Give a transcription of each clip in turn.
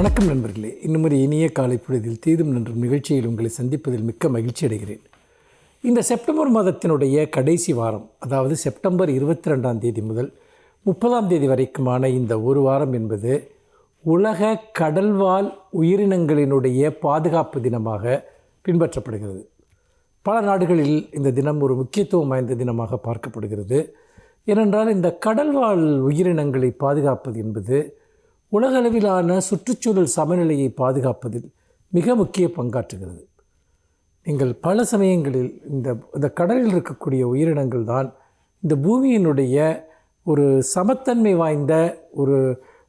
வணக்கம் நண்பர்களே. ஒரு இனிய காலை பொழுதில் தீதும் நன்றும் நிகழ்ச்சியில் உங்களை சந்திப்பதில் மிக்க மகிழ்ச்சி அடைகிறேன். இந்த செப்டம்பர் மாதத்தினுடைய கடைசி வாரம் அதாவது செப்டம்பர் இருபத்தி ரெண்டாம் தேதி முதல் முப்பதாம் தேதி வரைக்குமான இந்த ஒரு வாரம் என்பது உலக கடல்வாழ் உயிரினங்களினுடைய பாதுகாப்பு தினமாக பின்பற்றப்படுகிறது. பல நாடுகளில் இந்த தினம் ஒரு முக்கியத்துவம் வாய்ந்த தினமாக பார்க்கப்படுகிறது. ஏனென்றால் இந்த கடல்வாழ் உயிரினங்களை பாதுகாப்பது என்பது உலகளவிலான சுற்றுச்சூழல் சமநிலையை பாதுகாப்பதில் மிக முக்கிய பங்காற்றுகிறது. நீங்கள் பல சமயங்களில் இந்த இந்த கடலில் இருக்கக்கூடிய உயிரினங்கள் தான் இந்த பூமியினுடைய ஒரு சமத்தன்மை வாய்ந்த ஒரு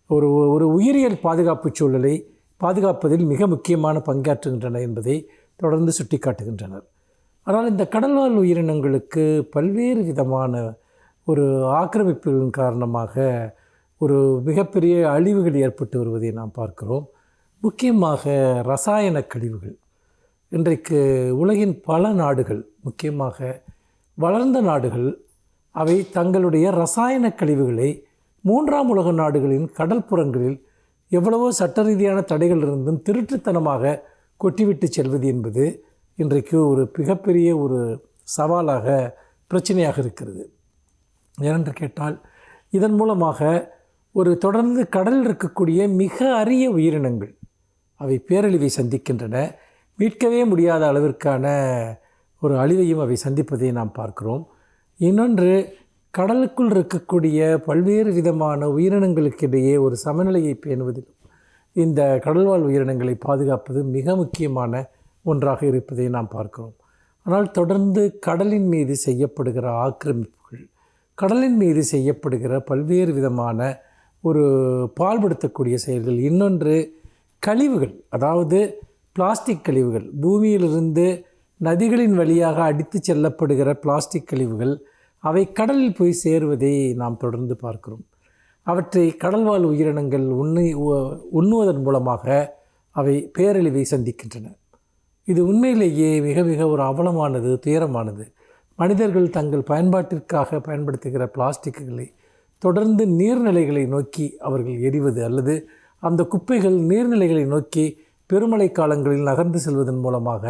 ஒரு ஒரு உயிரியல் பாதுகாப்பு சூழலை பாதுகாப்பதில் மிக முக்கியமான பங்காற்றுகின்றன என்பதை தொடர்ந்து சுட்டிக்காட்டுகின்றனர். ஆனால் இந்த கடல்வாழ் உயிரினங்களுக்கு பல்வேறு விதமான ஒரு ஆக்கிரமிப்புகளின் காரணமாக ஒரு மிகப்பெரிய அழிவுகள் ஏற்பட்டு வருவதை நாம் பார்க்கிறோம். முக்கியமாக ரசாயன கழிவுகள். இன்றைக்கு உலகின் பல நாடுகள் முக்கியமாக வளர்ந்த நாடுகள் அவை தங்களுடைய ரசாயன கழிவுகளை மூன்றாம் உலக நாடுகளின் கடற்புறங்களில் எவ்வளவோ சட்ட ரீதியான தடைகள் இருந்தும் திருட்டுத்தனமாக கொட்டிவிட்டு செல்வது என்பது இன்றைக்கு ஒரு மிகப்பெரிய ஒரு சவாலாக பிரச்சனையாக இருக்கிறது. ஏனென்று கேட்டால் இதன் மூலமாக ஒரு தொடர்ந்து கடலில் இருக்கக்கூடிய மிக அரிய உயிரினங்கள். அவை பேரழிவை சந்திக்கின்றன. மீட்கவே முடியாத அளவிற்கான ஒரு அழிவையும் அவை சந்திப்பதை நாம் பார்க்கிறோம். இன்னொன்று கடலுக்குள் இருக்கக்கூடிய பல்வேறு விதமான உயிரினங்களுக்கிடையே ஒரு சமநிலையை பேணுவதிலும் இந்த கடல்வாழ் உயிரினங்களை பாதுகாப்பது மிக முக்கியமான ஒன்றாக இருப்பதை நாம் பார்க்கிறோம். ஆனால் தொடர்ந்து கடலின் மீது செய்யப்படுகிற ஆக்கிரமிப்புகள் கடலின் மீது செய்யப்படுகிற பல்வேறு விதமான ஒரு பால்படுத்தக்கூடிய செயல்கள். இன்னொன்று கழிவுகள். அதாவது பிளாஸ்டிக் கழிவுகள். பூமியிலிருந்து நதிகளின் வழியாக அடித்து செல்லப்படுகிற பிளாஸ்டிக் கழிவுகள். அவை கடலில் போய் சேருவதை நாம் தொடர்ந்து பார்க்கிறோம். அவற்றை கடல்வாழ் உயிரினங்கள் உண்ணி உண்ணுவதன் மூலமாக அவை பேரழிவை சந்திக்கின்றன. இது உண்மையிலேயே மிக மிக ஒரு அவலமானது துயரமானது. மனிதர்கள் தங்கள் பயன்பாட்டிற்காக பயன்படுத்துகிற பிளாஸ்டிக்குகளை தொடர்ந்து நீர்நிலைகளை நோக்கி அவர்கள் எரிவது அல்லது அந்த குப்பைகள் நீர்நிலைகளை நோக்கி பெருமழை காலங்களில் நகர்ந்து செல்வதன் மூலமாக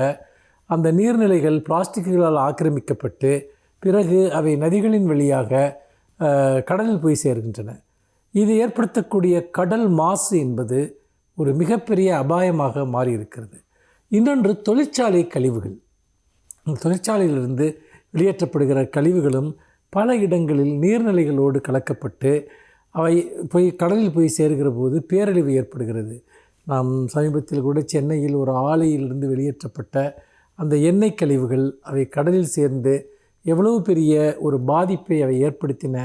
அந்த நீர்நிலைகள் பிளாஸ்டிக்குகளால் ஆக்கிரமிக்கப்பட்டு பிறகு அவை நதிகளின் வழியாக கடலில் போய் சேர்கின்றன. இது ஏற்படுத்தக்கூடிய கடல் மாசு என்பது ஒரு மிகப்பெரிய அபாயமாக மாறியிருக்கிறது. இன்னொன்று தொழிற்சாலை கழிவுகள். தொழிற்சாலையிலிருந்து வெளியேற்றப்படுகிற கழிவுகளும் பல இடங்களில் நீர்நிலைகளோடு கலக்கப்பட்டு அவை போய் கடலில் போய் சேர்கிற போது பேரழிவு ஏற்படுகிறது. நாம் சமீபத்தில் கூட சென்னையில் ஒரு ஆலையிலிருந்து வெளியேற்றப்பட்ட அந்த எண்ணெய் கழிவுகள் அவை கடலில் சேர்ந்து எவ்வளவு பெரிய ஒரு பாதிப்பை அவை ஏற்படுத்தின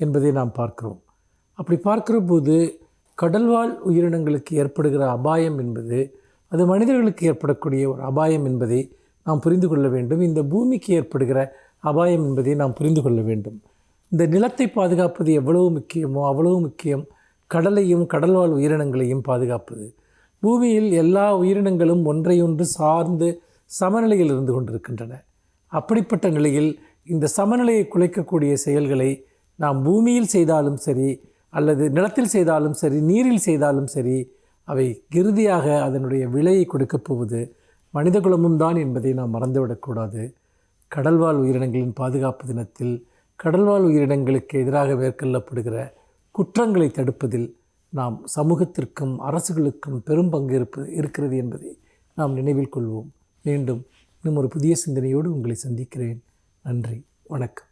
என்பதை நாம் பார்க்கிறோம். அப்படி பார்க்கிற போது கடல்வாழ் உயிரினங்களுக்கு ஏற்படுகிற அபாயம் என்பது அது மனிதர்களுக்கு ஏற்படக்கூடிய ஒரு அபாயம் என்பதை நாம் புரிந்து கொள்ள வேண்டும். இந்த பூமிக்கு ஏற்படுகிற அபாயம் என்பதை நாம் புரிந்து கொள்ள வேண்டும். இந்த நிலத்தை பாதுகாப்பது எவ்வளவு முக்கியமோ அவ்வளவு முக்கியம். கடலையும் கடல்வாழ் உயிரினங்களையும் பாதுகாப்பது. பூமியில் எல்லா உயிரினங்களும் ஒன்றையொன்று சார்ந்து சமநிலையில் இருந்து கொண்டிருக்கின்றன. அப்படிப்பட்ட நிலையில் இந்த சமநிலையை குலைக்கக்கூடிய செயல்களை நாம் பூமியில் செய்தாலும் சரி அல்லது நிலத்தில் செய்தாலும் சரி நீரில் செய்தாலும் சரி அவை இறுதியாக அதனுடைய விலையை கொடுக்கப் போவது மனிதகுலமும் தான் என்பதை நாம் மறந்துவிடக்கூடாது கடல்வாழ் உயிரினங்களின் பாதுகாப்பு தினத்தில் கடல்வாழ் உயிரினங்களுக்கு எதிராக மேற்கொள்ளப்படுகிற குற்றங்களை தடுப்பதில் நாம் சமூகத்திற்கும் அரசுகளுக்கும் பெரும் பங்கு இருப்பது இருக்கிறது என்பதை நாம் நினைவில் கொள்வோம். மீண்டும் இன்னும் ஒரு புதிய சிந்தனையோடு உங்களை சந்திக்கிறேன். நன்றி. வணக்கம்.